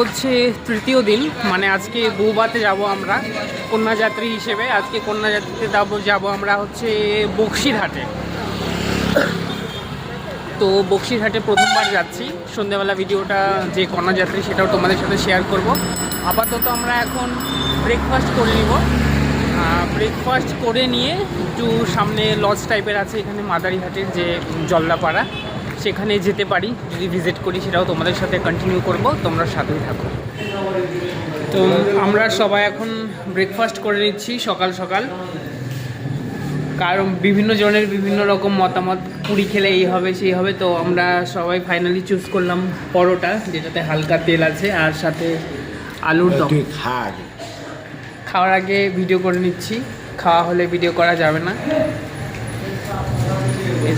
হচ্ছে তৃতীয় দিন মানে আজকে বৌবাতে যাব আমরা, কন্যাযাত্রী হিসেবে। আজকে কন্যাযাত্রীতে যাব যাব আমরা হচ্ছে বক্সিরহাটে। তো বক্সিরহাটে প্রথমবার যাচ্ছি। সন্ধ্যেবেলা ভিডিওটা, যে কন্যাযাত্রী, সেটাও তোমাদের সাথে শেয়ার করব। আপাতত আমরা এখন ব্রেকফাস্ট করে নিব। ব্রেকফাস্ট করে নিয়ে একটু সামনে লজ টাইপের আছে এখানে মাদারিহাটের যে জল্লাপাড়া সেখানে যেতে পারি। যদি ভিজিট করি সেটাও তোমাদের সাথে কন্টিনিউ করব। তোমরা সাথেই থাকো। তো আমরা সবাই এখন ব্রেকফাস্ট করে নিচ্ছি সকাল সকাল। কারণ বিভিন্ন জনের বিভিন্ন রকম মতামত পুরি খেলে এই হবে সেই হবে। তো আমরা সবাই ফাইনালি চুজ করলাম পরোটা যেটাতে হালকা তেল আছে আর সাথে আলুর দম। খাওয়ার আগে ভিডিও করে নিচ্ছি। খাওয়া হলে ভিডিও করা যাবে না।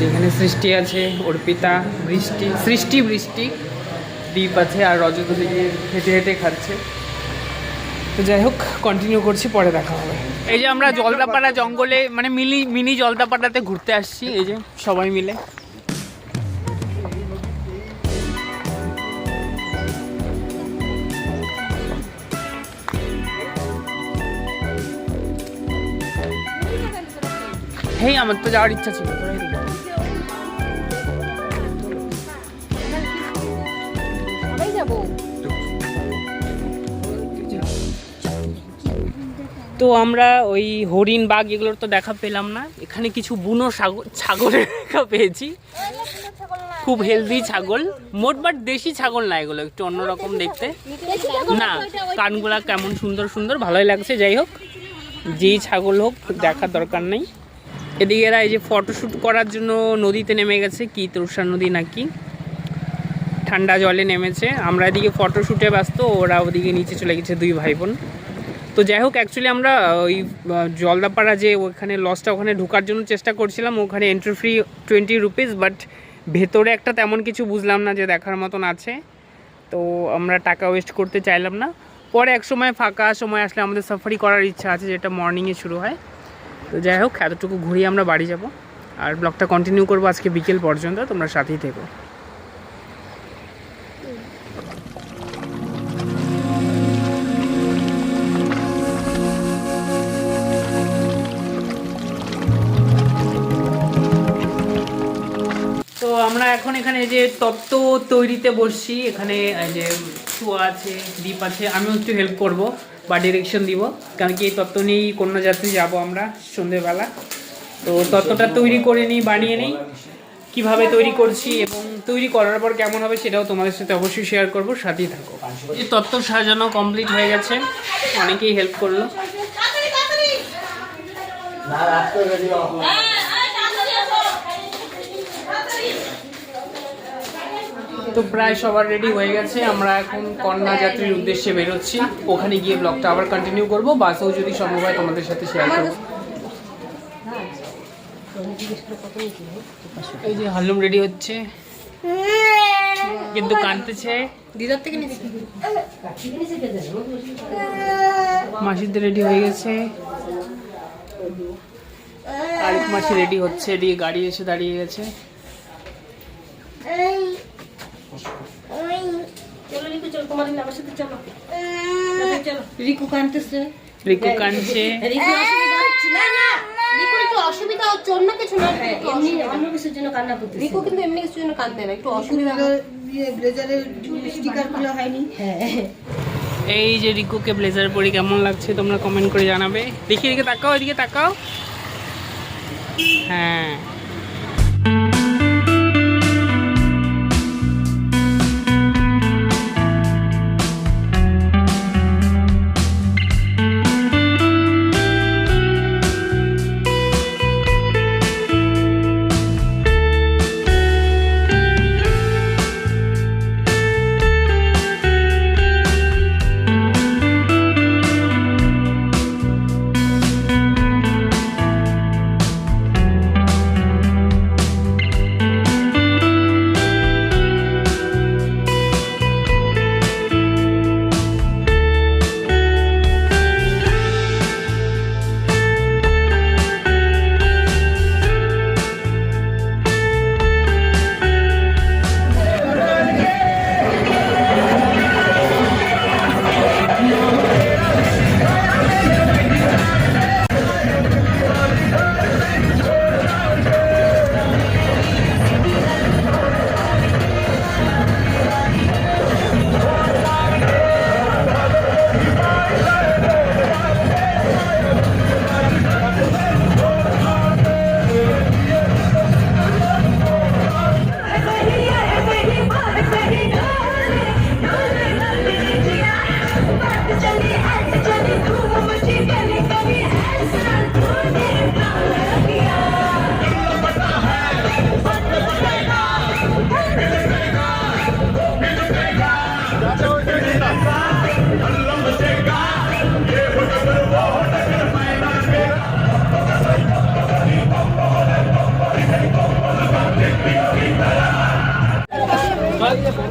যেখানে সৃষ্টি আছে, অর্পিতা, বৃষ্টি, সৃষ্টি, বৃষ্টি, দ্বীপ আছে আর রজত দিকে হেঁটে হেঁটে খাচ্ছে। তো যাই হোক কন্টিনিউ করছি, পরে দেখা হবে। এই যে আমরা জলদাপাড়া জঙ্গলে মানে মিনি মিনি জলদাপাড়াতে ঘুরতে আসছি, এই যে সবাই মিলে। হেই, আমার তো যাওয়ার ইচ্ছা ছিল, তোরাই তো আমরা ওই হরিণ বাঘ এগুলোর তো দেখা পেলাম না। এখানে কিছু বুনো ছাগল ছাগলের দেখা পেয়েছি। খুব হেলদি ছাগল। মোটমাট দেশি ছাগল না এগুলো, একটু অন্যরকম দেখতে। না, কানগুলা কেমন সুন্দর সুন্দর, ভালোই লাগছে, যাই হোক। যেই ছাগল হোক, দেখার দরকার নেই। এদিকে এরা এই যে ফটোশ্যুট করার জন্য নদীতে নেমে গেছে, কি তুরসা নদী নাকি? ঠান্ডা জলে নেমেছে। আমরা এদিকে ফটোশ্যুটে ব্যস্ত, ওরা ওদিকে নিচে চলে গেছে দুই ভাই বোন। তো যাই হোক অ্যাকচুয়ালি আমরা ওই জলদাপাড়া যে ওখানে লসটা ওখানে ঢোকার জন্য চেষ্টা করছিলাম, ওখানে entry free twenty rupees but ভেতরে একটা তেমন কিছু বুঝলাম না যে দেখার মতন আছে। তো আমরা টাকা ওয়েস্ট করতে চাইলাম না। পরে এক সময় ফাঁকা সময় আসলে আমাদের সাফারি করার ইচ্ছা আছে, যেটা মর্নিংয়ে শুরু হয়। তো যাই হোক, এতটুকু ঘুরিয়ে আমরা বাড়ি যাব। আর ব্লগটা কন্টিনিউ করব আজকে বিকেল পর্যন্ত, তোমরা সাথেই থেকো। আমরা এখন এখানে যে তত্ত্ব তৈরিতে বসছি, এখানে যে ছোঁয়া আছে দ্বীপ আছে, আমিও একটু হেল্প করব বা ডিরেকশন দিব। কারণ কি এই তত্ত্ব নিয়েই কন্যা কন্যাযাত্রী যাব আমরা সন্ধেবেলা। তো তত্ত্বটা তৈরি করে নিই, বানিয়ে নিই, কীভাবে তৈরি করছি এবং তৈরি করার পর কেমন হবে সেটাও তোমাদের সাথে অবশ্যই শেয়ার করব, সাথেই থাকো। এই তত্ত্ব সাজানো কমপ্লিট হয়ে গেছে, অনেকেই হেল্প করল। তো প্রায় সবার রেডি হয়ে গেছে। আমরা এখন কন্যা যাত্রীর উদ্দেশ্যে বেরোচ্ছি। ওখানে গিয়ে ব্লগটা আবার কন্টিনিউ করব। বাসেও যদি সম্ভব হয় তোমাদের সাথে শেয়ার করব। এই যে হালুম রেডি হচ্ছে। কিন্তু কাঁদতেছে। দিদার থেকে মাসিদের রেডি হয়ে গেছে। আরেক মাসি রেডি হচ্ছে। এদিকে গাড়ি এসে দাঁড়িয়ে গেছে। রিকু চলো তোমার আমার সাথে চলো। চলো। রিকু কানতেছে। রিকু কাঁদছে রিকু অসুবিধা হচ্ছে। না না রিকুর একটু অসুবিধা হচ্ছে অন্য কিছু না। এমনি অন্য কিছুর জন্য কান্না করতেছে। রিকু কিন্তু এমনি কিছুর জন্য কাঁদতে না একটু অসুবিধা। ব্লেজারের স্টিকার হয়নি। হ্যাঁ। এই যে রিকুকে ব্লেজার পরে কেমন লাগছে তোমরা কমেন্ট করে জানাবে। দেখি এদিকে তাকাও এদিকে তাকাও। হ্যাঁ।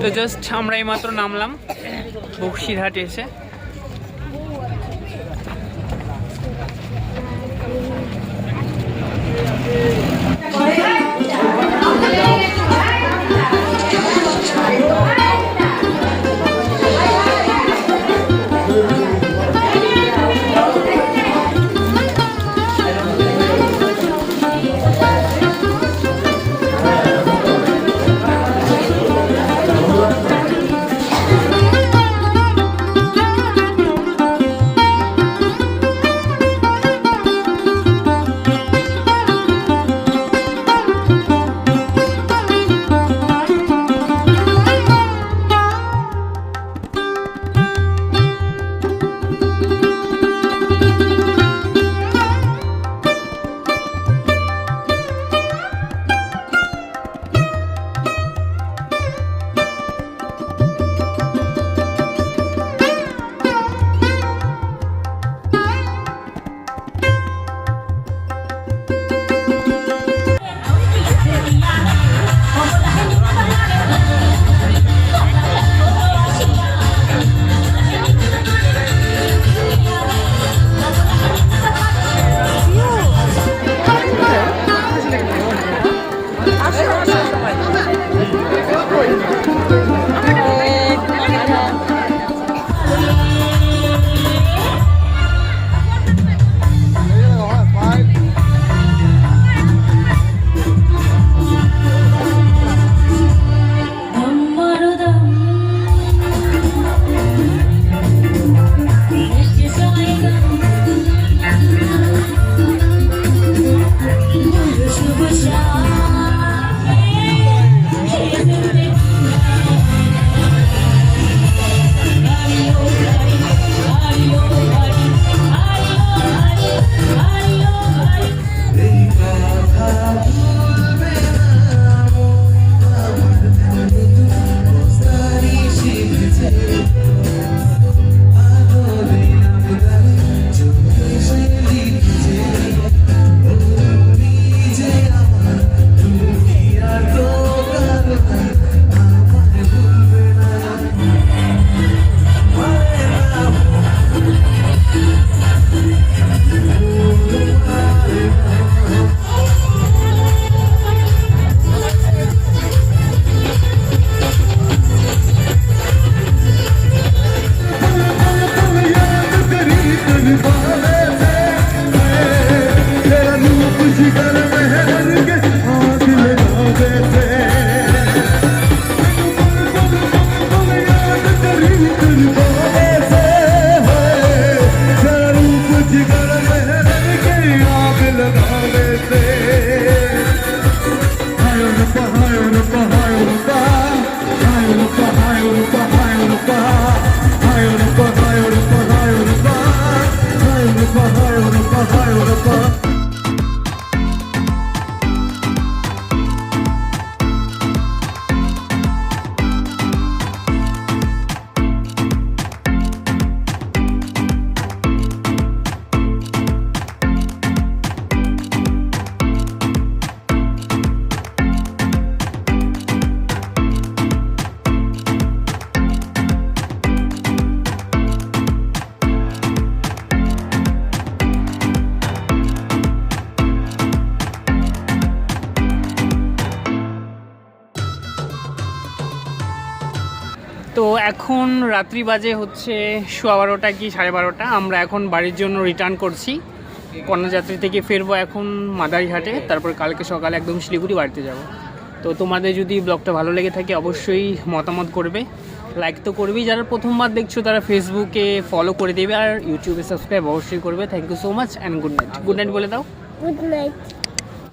তো জাস্ট আমরা এইমাত্র নামলাম। বক্সিরহাট এসে। तेरा এখন রাত্রি বাজে হচ্ছে সোয়া বারোটা কি সাড়ে বারোটা। আমরা এখন বাড়ির জন্য রিটার্ন করছি। কন্যাযাত্রী থেকে ফিরবো এখন মাদারিঘাটে তারপর কালকে সকালে একদম শিলিগুড়ি বাড়িতে যাব। তো তোমাদের যদি ব্লগটা ভালো লেগে থাকে অবশ্যই মতামত করবে। লাইক তো করবেই। যারা প্রথমবার দেখছ তারা ফেসবুকে ফলো করে দেবে আর ইউটিউবে সাবস্ক্রাইব অবশ্যই করবে। Thank you so much and good night good night বলে দাও। Good night.